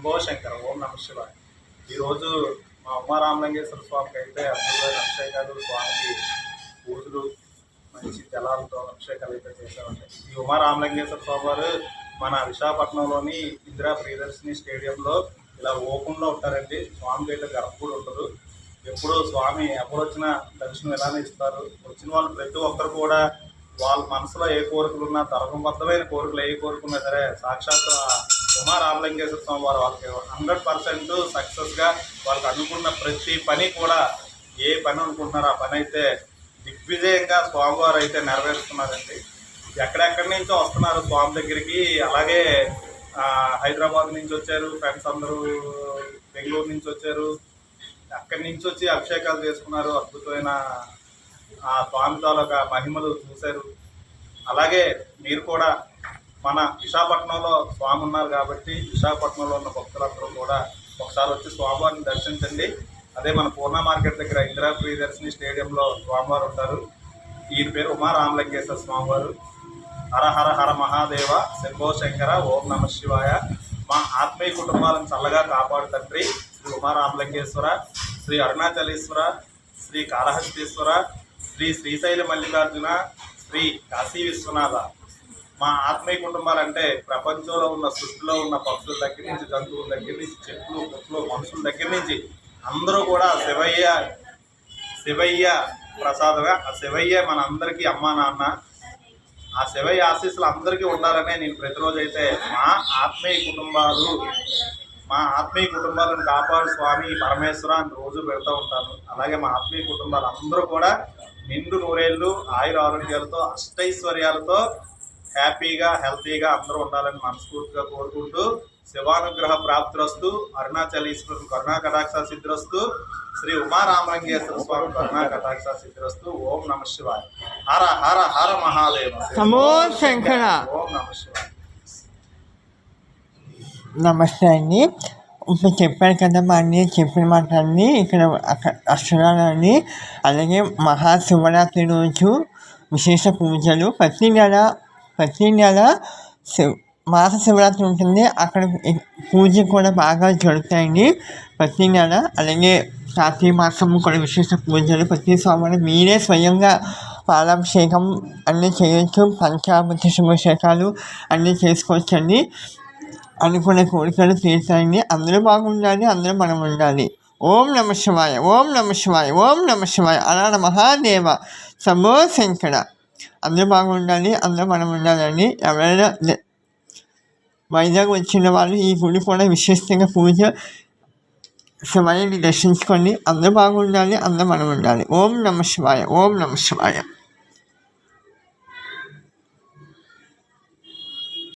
శంభో శంకర ఓం నమ శివాయ. ఈరోజు మా ఉమారామలింగేశ్వర స్వామికి అయితే అద్భుతమైన అభిషేకాలు స్వామికి పూజలు మంచి జలాలతో అభిషేకాలు అయితే చేశారండి ఈ ఉమారామలింగేశ్వర స్వామి వారు మన విశాఖపట్నంలోని ఇందిరా ప్రియదర్శిని స్టేడియంలో ఇలా ఓపెన్లో ఉంటారండి. స్వామికి అయితే కూడా ఉండదు. ఎప్పుడు స్వామి ఎప్పుడు వచ్చినా దర్శనం ఇలానే ఇస్తారు. వచ్చిన వాళ్ళు ప్రతి ఒక్కరు కూడా వాళ్ళ మనసులో ఏ కోరికలు ఉన్నా ధర్మబద్ధమైన కోరికలు ఏ కోరుకున్నా సరే సాక్షాత్ ఉమా రామలింగేశ్వర స్వామి వారు వాళ్ళకి హండ్రెడ్ పర్సెంట్ సక్సెస్గా వాళ్ళకి అనుకున్న ప్రతి పని కూడా ఏ పని అనుకుంటున్నారో ఆ పని అయితే దిగ్విజయంగా స్వామివారు అయితే నెరవేరుస్తున్నారండి. ఎక్కడెక్కడి నుంచో వస్తున్నారు స్వామి దగ్గరికి అలాగే హైదరాబాద్ నుంచి వచ్చారు ఫ్రెండ్స్ అందరూ బెంగళూరు నుంచి వచ్చారు అక్కడి నుంచి వచ్చి అభిషేకాలు చేసుకున్నారు అద్భుతమైన ఆ స్వామి తాలూకా మహిమలు చూశారు. అలాగే మీరు కూడా మన విశాఖపట్నంలో స్వామి ఉన్నారు కాబట్టి విశాఖపట్నంలో ఉన్న భక్తులందరూ కూడా ఒకసారి వచ్చి స్వామివారిని దర్శించండి. అదే మన పూర్ణ మార్కెట్ దగ్గర ఇందిరా ప్రియదర్శిని స్టేడియంలో స్వామివారు ఉంటారు. ఈయన పేరు ఉమా రామలింగేశ్వర స్వామివారు. హర హర హర మహాదేవ శంభో శంకర ఓం నమ శివాయ. మా ఆత్మీయ కుటుంబాలను చల్లగా కాపాడు తండ్రి శ్రీ ఉమారామలింగేశ్వర శ్రీ అరుణాచలేశ్వర శ్రీ కాళహస్తీశ్వర శ్రీ శ్రీశైల మల్లికార్జున శ్రీ కాశీ విశ్వనాథ. మా ఆత్మీయ కుటుంబాలు అంటే ప్రపంచంలో ఉన్న సృష్టిలో ఉన్న పక్షుల దగ్గర నుంచి జంతువుల దగ్గర నుంచి చెట్లు పుట్లు మనుషుల దగ్గర నుంచి అందరూ కూడా శివయ్య శివయ్య ప్రసాదమే. ఆ శివయ్య మన అందరికీ అమ్మా నాన్న. ఆ శివయ్య ఆశీస్సులు అందరికీ ఉండాలనే నేను ప్రతిరోజు అయితే మా ఆత్మీయ కుటుంబాలు మా ఆత్మీయ కుటుంబాలను కాపాడు స్వామి పరమేశ్వర అని రోజు పెడతా ఉంటాను. అలాగే మా ఆత్మీయ కుటుంబాలు అందరూ కూడా నిండు నూరేళ్ళు ఆయుర ఆరోగ్యాలతో అష్టైశ్వర్యాలతో హ్యాపీగా హెల్తీగా అందరూ ఉండాలని మనస్ఫూర్తిగా కోరుకుంటూ శివానుగ్రహ ప్రాప్తిరస్తు అరుణాచలీశ్వరుని కరుణా కటాక్ష సిద్ధిరస్తు శ్రీ ఉమారామలింగేశ్వర స్వామి కరుణా కటాక్ష సిద్ధిరస్తు ఓం నమ శివాయ. హర హర హర మహాదేవ. ఓం నమ శివాయ. నమస్తే అండి. ఇప్పుడు చెప్పారు కదా మా అన్నీ చెప్పిన మాటలన్నీ ఇక్కడ అక్కడ అక్షరాలని అలాగే మహాశివరాత్రి రోజు విశేష పూజలు. ప్రతి నెల ప్రతి నెల శివ మాస శివరాత్రి ఉంటుంది. అక్కడ పూజ కూడా బాగా జరుగుతాయండి. ప్రతి నెల అలాగే కార్తీక మాసం కూడా విశేష పూజలు. ప్రతి సోమవారం మీరే స్వయంగా పాలాభిషేకం అన్నీ చేయొచ్చు. పంచామృత శుభాభిషేకాలు అన్నీ చేసుకోవచ్చండి. అనుకునే కోరికలు తీర్చాయండి అందరూ బాగుండాలి అందరూ మనం ఉండాలి ఓం నమ శివాయ ఓం నమ శివాయ ఓం నమ శివాయ. అలా మహాదేవ సమో శంకర. అందరూ బాగుండాలి అందరూ మనం ఉండాలని ఎవరైనా వైజాగ్ వచ్చిన వాళ్ళు ఈ గుడి కూడా విశేషంగా పూజ శివాయిని దర్శించుకోండి అందరూ బాగుండాలి అందరూ మనం ఉండాలి. ఓం నమ శివాయ ఓం నమ శివాయ.